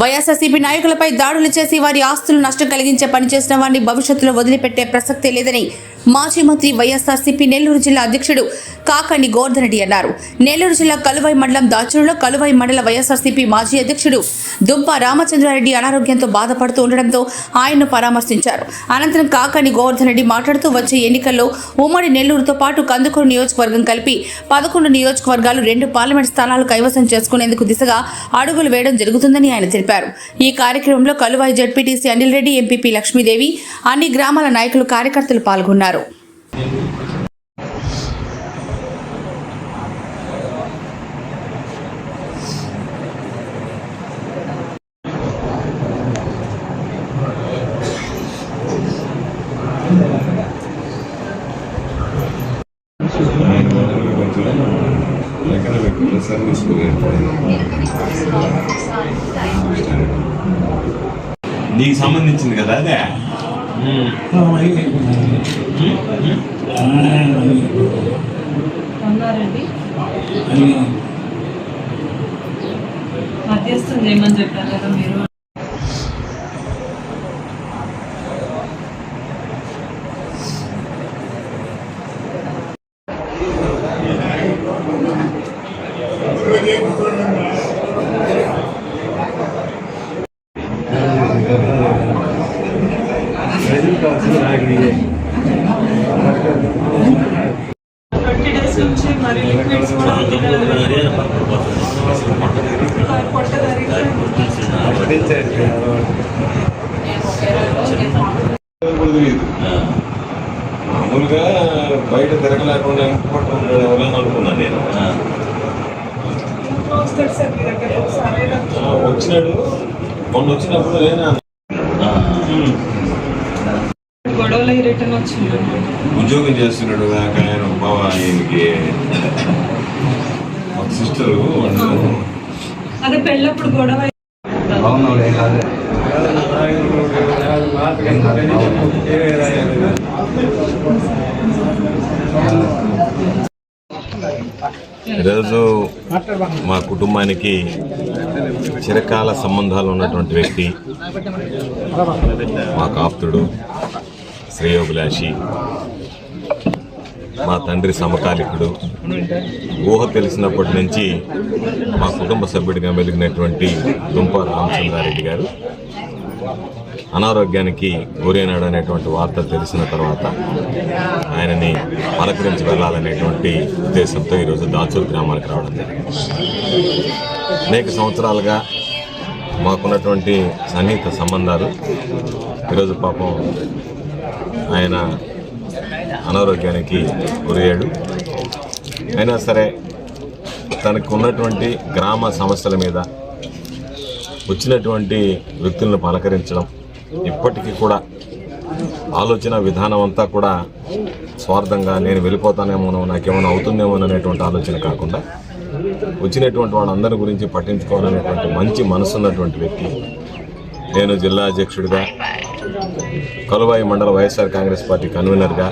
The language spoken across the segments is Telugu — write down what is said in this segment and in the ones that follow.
వైఎస్ఆర్సీపీ నాయకులపై దాడులు చేసి వారి ఆస్తులు నష్టం కలిగించే పనిచేసిన వారిని భవిష్యత్తులో వదిలిపెట్టే ప్రసక్తే లేదని మాజీ మంత్రి వైఎస్ఆర్సీపీ నెల్లూరు జిల్లా అధ్యక్షుడు కాకండి గోవర్ధన్ రెడ్డి అన్నారు. నెల్లూరు జిల్లా కలువై మండలం దాచురులో కలువై మండల వైఎస్ఆర్సీపీ మాజీ అధ్యక్షుడు దుంప రామచంద్రారెడ్డి అనారోగ్యంతో బాధపడుతూ ఉండడంతో ఆయన్ను పరామర్శించారు. అనంతరం కాకండి గోవర్ధన్ రెడ్డి మాట్లాడుతూ వచ్చే ఎన్నికల్లో ఉమ్మడి నెల్లూరుతో పాటు కందుకూరు నియోజకవర్గం కలిపి పదకొండు నియోజకవర్గాలు రెండు పార్లమెంట్ స్థానాలు కైవసం చేసుకునేందుకు దిశగా అడుగులు వేయడం జరుగుతుందని ఆయన తెలిపారు. ఈ కార్యక్రమంలో కలువాయి జడ్పీటీసీ అనిల్ రెడ్డి ఎంపీపీ లక్ష్మీదేవి అన్ని గ్రామాల నాయకులు కార్యకర్తలు పాల్గొన్నారు. నీకు సంబంధించింది కదా అదే? మధ్యస్థం చేయమని చెప్పారు కదా మీరు డేస్ నుంచి మరి లిక్విడ్స్ కూడా పొట్ట తెలియదు మామూలుగా బయట తిరగలేకుండా ఇంకోటం ఎవరైనా అనుకున్నాను నేను. వచ్చినాడు. మొన్న వచ్చినప్పుడు నేనే గొడవలు రిటర్న్ వచ్చింది ఉద్యోగం చేస్తున్నాడు ఆయన ఆయనకి ఒక సిస్టర్ అదే పెళ్ళప్పుడు గొడవ ఈరోజు మా కుటుంబానికి చిరకాల సంబంధాలు ఉన్నటువంటి వ్యక్తి. మా కాప్తుడు శ్రేయోభిలాషి మా తండ్రి సమకాలికుడు. ఊహ తెలిసినప్పటి నుంచి మా కుటుంబ సభ్యుడిగా మెలిగినటువంటి దుంప రామచంద్రారెడ్డి గారు అనారోగ్యానికి గురైనాడు అనేటువంటి వార్త తెలిసిన తర్వాత ఆయనని పలకరించి వెళ్ళాలనేటువంటి ఉద్దేశంతో ఈరోజు దాచూరు గ్రామానికి రావడం జరిగింది. అనేక సంవత్సరాలుగా మాకున్నటువంటి సన్నిహిత సంబంధాలు ఈరోజు పాపం ఆయన అనారోగ్యానికి గురయ్యాడు. అయినా సరే తనకు ఉన్నటువంటి గ్రామ సమస్యల మీద వచ్చినటువంటి వ్యక్తులను పలకరించడం ఇప్పటికీ కూడా ఆలోచన విధానం అంతా కూడా స్వార్థంగా నేను వెళ్ళిపోతానేమోనో నాకేమైనా అవుతుందేమో అనేటువంటి ఆలోచన కాకుండా వచ్చినటువంటి వాళ్ళందరి గురించి పట్టించుకోవాలనేటువంటి మంచి మనసున్నటువంటి వ్యక్తి నేను జిల్లా అధ్యక్షుడిగా కలువాయి మండల వైఎస్ఆర్ కాంగ్రెస్ పార్టీ కన్వీనర్గా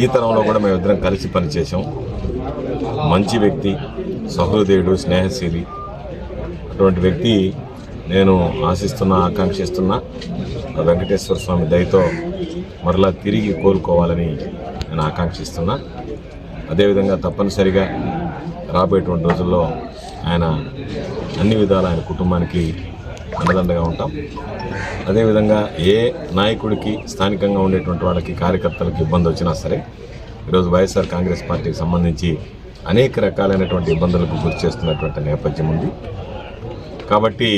ఈ తరంలో కూడా మేమిద్దరం కలిసి పనిచేసాం మంచి వ్యక్తి సహృదయుడు స్నేహశీలి. అటువంటి వ్యక్తి నేను ఆశిస్తున్నా ఆకాంక్షిస్తున్నా. వెంకటేశ్వర స్వామి దయతో మరలా తిరిగి కోలుకోవాలని నేను ఆకాంక్షిస్తున్నా. అదేవిధంగా తప్పనిసరిగా రాబోయేటువంటి రోజుల్లో ఆయన అన్ని విధాలు ఆయన కుటుంబానికి అండదండగా ఉంటాం. అదేవిధంగా ఏ నాయకుడికి స్థానికంగా ఉండేటువంటి వాళ్ళకి కార్యకర్తలకు ఇబ్బంది వచ్చినా సరే ఈరోజు వైఎస్ఆర్ కాంగ్రెస్ పార్టీకి సంబంధించి అనేక రకాలైనటువంటి ఇబ్బందులకు గురి చేస్తున్నటువంటి నేపథ్యం ఉంది. కాబట్టి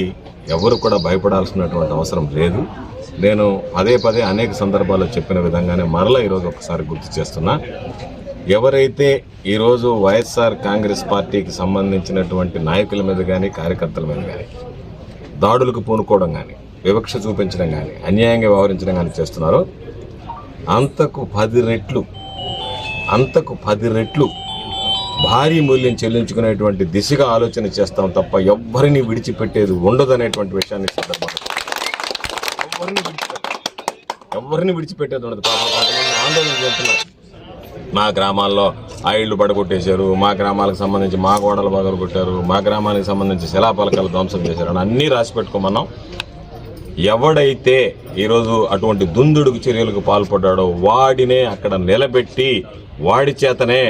ఎవరు కూడా భయపడాల్సినటువంటి అవసరం లేదు. నేను పదే పదే అనేక సందర్భాల్లో చెప్పిన విధంగానే మరలా ఈరోజు ఒకసారి గుర్తు చేస్తున్నా. ఎవరైతే ఈరోజు వైఎస్ఆర్ కాంగ్రెస్ పార్టీకి సంబంధించినటువంటి నాయకుల మీద కానీ కార్యకర్తల మీద కానీ దాడులకు పూనుకోవడం కానీ వివక్ష చూపించడం కానీ అన్యాయంగా వ్యవహరించడం కానీ చేస్తున్నారో అంతకు పది రెట్లు అంతకు పది రెట్లు భారీ మూల్యం చెల్లించుకునేటువంటి దిశగా ఆలోచన చేస్తాం తప్ప ఎవ్వరిని విడిచిపెట్టేది ఉండదు అనేటువంటి విషయాన్ని సందర్భంగా ఎవరిని విడిచిపెట్టేది. ఉండదు. పాపం కొంతమంది ఆందోళన చేస్తున్నారు మా గ్రామాల్లో ఆ ఇళ్ళు పడగొట్టేశారు. మా గ్రామాలకు సంబంధించి మా గోడలు పగలగొట్టారు. మా గ్రామానికి సంబంధించి శిలాపలకాలు ధ్వంసం చేశారు అని అన్నీ రాసి పెట్టుకోమన్నాం. ఎవడైతే ఈరోజు అటువంటి దుందుడుకు చర్యలకు పాల్పడ్డాడో వాడినే అక్కడ నిలబెట్టి వాడి చేతనే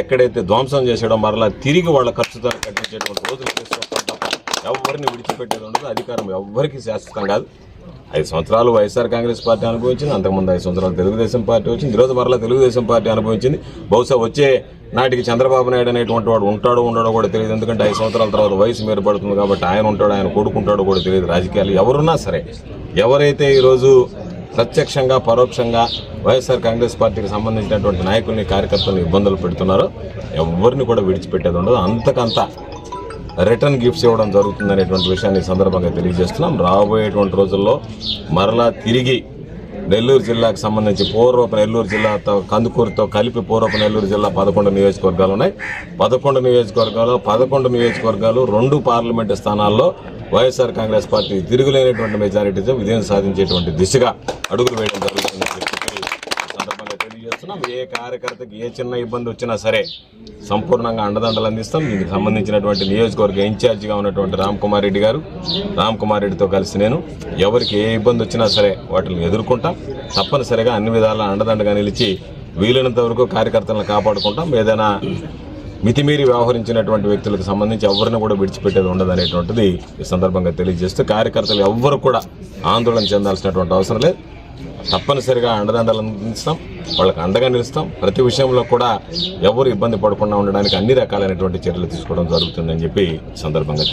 ఎక్కడైతే ధ్వంసం చేసాడో మరలా తిరిగి వాళ్ళ ఖర్చుతో కట్టించేటువంటి రోజులు చేసుకోవడం తప్ప ఎవరిని విడిచిపెట్టేది ఉండదు. అధికారం ఎవరికి శాశ్వతం కాదు. ఐదు సంవత్సరాలు వైఎస్ఆర్ కాంగ్రెస్ పార్టీ అనుభవించింది అంతకుముందు ఐదు సంవత్సరాలు తెలుగుదేశం పార్టీ వచ్చింది ఈరోజు మరలా తెలుగుదేశం పార్టీ అనుభవించింది. బహుశా వచ్చే నాటికి చంద్రబాబు నాయుడు అనేటువంటి వాడు ఉంటాడో ఉండడో కూడా తెలియదు ఎందుకంటే ఐదు సంవత్సరాల తర్వాత వయసు మేరపడుతుంది కాబట్టి ఆయన ఉంటాడు ఆయన కొడుకుంటాడో కూడా తెలియదు. రాజకీయాలు ఎవరున్నా సరే ఎవరైతే ఈరోజు ప్రత్యక్షంగా పరోక్షంగా వైఎస్ఆర్ కాంగ్రెస్ పార్టీకి సంబంధించినటువంటి నాయకుల్ని కార్యకర్తలను ఇబ్బందులు పెడుతున్నారో ఎవరిని కూడా విడిచిపెట్టేది ఉండదు. అంతకంత రిటర్న్ గిఫ్ట్స్ ఇవ్వడం జరుగుతుందనేటువంటి విషయాన్ని సందర్భంగా తెలియజేస్తున్నాం. రాబోయేటువంటి రోజుల్లో మరలా తిరిగి నెల్లూరు జిల్లాకు సంబంధించి పూర్వపు నెల్లూరు జిల్లాతో కందుకూరుతో కలిపి పూర్వపు నెల్లూరు జిల్లా పదకొండు నియోజకవర్గాలు ఉన్నాయి. పదకొండు నియోజకవర్గాలు పదకొండు నియోజకవర్గాలు రెండు పార్లమెంటు స్థానాల్లో వైఎస్ఆర్ కాంగ్రెస్ పార్టీ తిరుగులేనటువంటి మెజారిటీతో విజయం సాధించేటువంటి దిశగా అడుగులు వేయడం జరుగుతుందని చెప్పి ఈ సందర్భంగా తెలియజేస్తున్నాం ఏ కార్యకర్తకి ఏ చిన్న ఇబ్బంది వచ్చినా సరే సంపూర్ణంగా అండదండలు అందిస్తాం. దీనికి సంబంధించినటువంటి నియోజకవర్గ ఇన్ఛార్జిగా ఉన్నటువంటి రామ్ కుమార్ రెడ్డి గారు రామ్ కుమార్ రెడ్డితో కలిసి నేను ఎవరికి ఏ ఇబ్బంది వచ్చినా సరే వాటిని ఎదుర్కొంటాం. తప్పనిసరిగా అన్ని విధాల అండదండగా నిలిచి వీలైనంత వరకు కార్యకర్తలను కాపాడుకుంటాం. ఏదైనా మితిమీరి వ్యవహరించినటువంటి వ్యక్తులకు సంబంధించి ఎవరిని కూడా విడిచిపెట్టేది ఉండదు అనేటువంటిది ఈ సందర్భంగా తెలియజేస్తూ కార్యకర్తలు ఎవ్వరు కూడా ఆందోళన చెందాల్సినటువంటి అవసరం లేదు. తప్పనిసరిగా అండదండలు అందిస్తాం వాళ్ళకి అండగా నిలుస్తాం. ప్రతి విషయంలో కూడా ఎవరు ఇబ్బంది పడకుండా ఉండడానికి అన్ని రకాలైనటువంటి చర్యలు తీసుకోవడం జరుగుతుందని చెప్పి ఈ సందర్భంగా